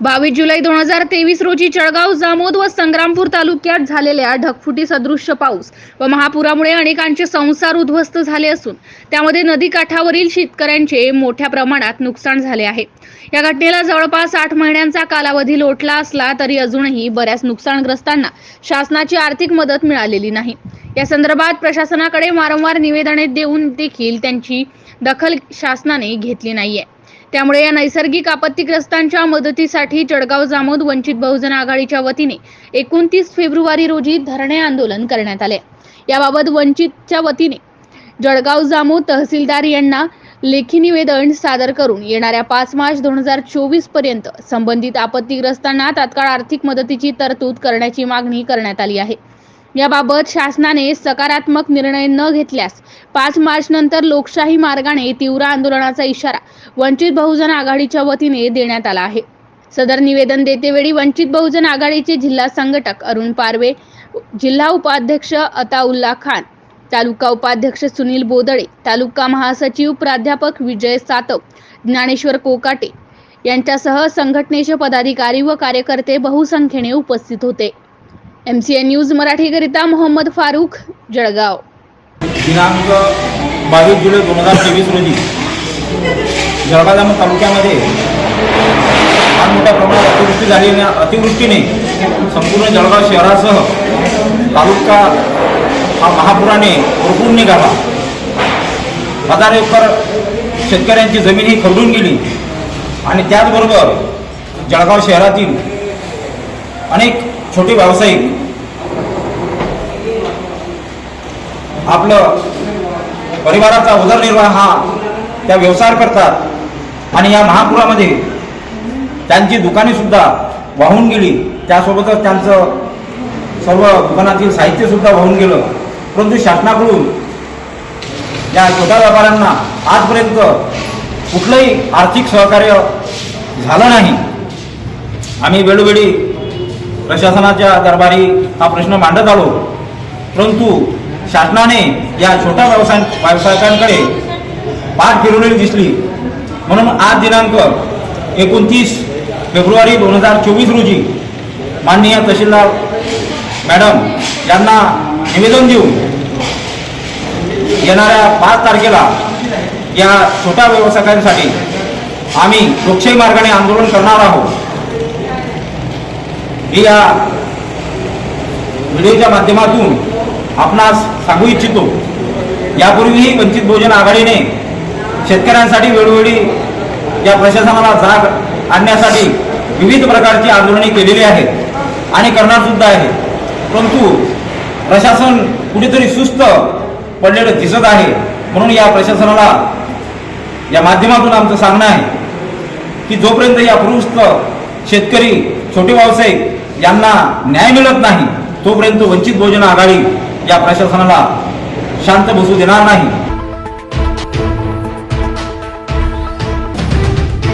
बावीस जुलै दोन हजार तेवीस रोजी जळगाव जामोद व संग्रामपूर तालुक्यात झालेल्या ढगफुटी सदृश्य पाऊस व महापुरामुळे अनेकांचे संसार उद्ध्वस्त झाले असून त्यामध्ये नदीकाठावरील शेतकऱ्यांचे मोठ्या प्रमाणात नुकसान झाले आहे. या घटनेला जवळपास आठ महिन्यांचा कालावधी लोटला असला तरी अजूनही बऱ्याच नुकसानग्रस्तांना शासनाची आर्थिक मदत मिळालेली नाही. या संदर्भात प्रशासनाकडे वारंवार निवेदने देऊन देखील त्यांची दखल शासनाने घेतली नाहीये. त्यामुळे या नैसर्गिक आपत्तीग्रस्तांच्या मदतीसाठी जळगाव जामोद वंचित बहुजन आघाडीच्या वतीने एकोणतीस फेब्रुवारी रोजी धरणे आंदोलन करण्यात आले. याबाबत वंचितच्या वतीने जळगाव जामोद तहसीलदार यांना लेखी निवेदन सादर करून येणाऱ्या पाच मार्च दोन हजार चोवीसपर्यंत संबंधित आपत्तीग्रस्तांना तात्काळ आर्थिक मदतीची तरतूद करण्याची मागणी करण्यात आली आहे. याबाबत शासनाने सकारात्मक निर्णय न घेतल्यास पाच मार्च नंतर लोकशाही मार्गाने तीव्र आंदोलनाचा इशारा वंचित बहुजन आघाडीच्या वतीने देण्यात आला आहे. सदर निवेदन देतेवेळी वंचित बहुजन आघाडीचे जिल्हा संघटक अरुण पारवे जिल्हा उपाध्यक्ष अताउल्ला खान तालुका उपाध्यक्ष सुनील बोदळे तालुका महासचिव प्राध्यापक विजय सातव ज्ञानेश्वर कोकाटे यांच्यासह संघटनेचे पदाधिकारी व कार्यकर्ते बहुसंख्येने उपस्थित होते. एम सी एन न्यूज मराठीकरिता मोहम्मद फारुख जळगाव. दिनांक बावीस जुलै दोन हजार तेवीस रोजी जळगाव जामोद तालुक्यामध्ये फार मोठ्या प्रमाणात अतिवृष्टी झालेल्या अतिवृष्टीने संपूर्ण जळगाव शहरासह तालुका हा महापुराने भरपूर निघाला. हजार एकर शेतकऱ्यांची जमीन ही खरडून गेली आणि त्याचबरोबर जळगाव शहरातील अनेक छोटे व्यावसायिक. आपलं परिवाराचा उदरनिर्वाह हा त्या व्यवसाय करतात. आणि या महापुरामध्ये त्यांची दुकाने सुद्धा वाहून गेली. त्यासोबतच त्यांचं सर्व दुकानातील साहित्यसुद्धा वाहून गेलं. परंतु शासनाकडून या छोट्या व्यापाऱ्यांना आजपर्यंत कुठलंही आर्थिक सहकार्य झालं नाही. आम्ही वेळोवेळी प्रशासनाच्या दरबारी हा प्रश्न मांडत आलो. परंतु शासनाने या छोट्या व्यवसाय व्यावसायिकांकडे पाठ फिरवलेली दिसली. म्हणून आज दिनांक एकोणतीस फेब्रुवारी दोन हजार चोवीस रोजी माननीय तहसीलदार मॅडम यांना निवेदन देऊन येणाऱ्या पाच तारखेला या छोट्या व्यवसायांसाठी आम्ही लोकशाही मार्गाने आंदोलन करणार आहोत. मी या व्हिडिओच्या माध्यमातून आपणास सांगू इच्छितो. यापूर्वीही वंचित बहुजन आघाडीने शेतकऱ्यांसाठी वेळोवेळी या प्रशासनाला जाग आणण्यासाठी विविध प्रकारची आंदोलने केलेली आहेत आणि करणार सुद्धा आहे. परंतु प्रशासन कुठेतरी सुस्त पडलेलं दिसत आहे. म्हणून या प्रशासनाला या माध्यमातून आमचं सांगणं आहे की जोपर्यंत या पुरुष शेतकरी छोटे व्यावसायिक यांना न्याय मिळत नाही तोपर्यंत वंचित बहुजन आघाडी या प्रशासनाला शांत बसू देणार नाही.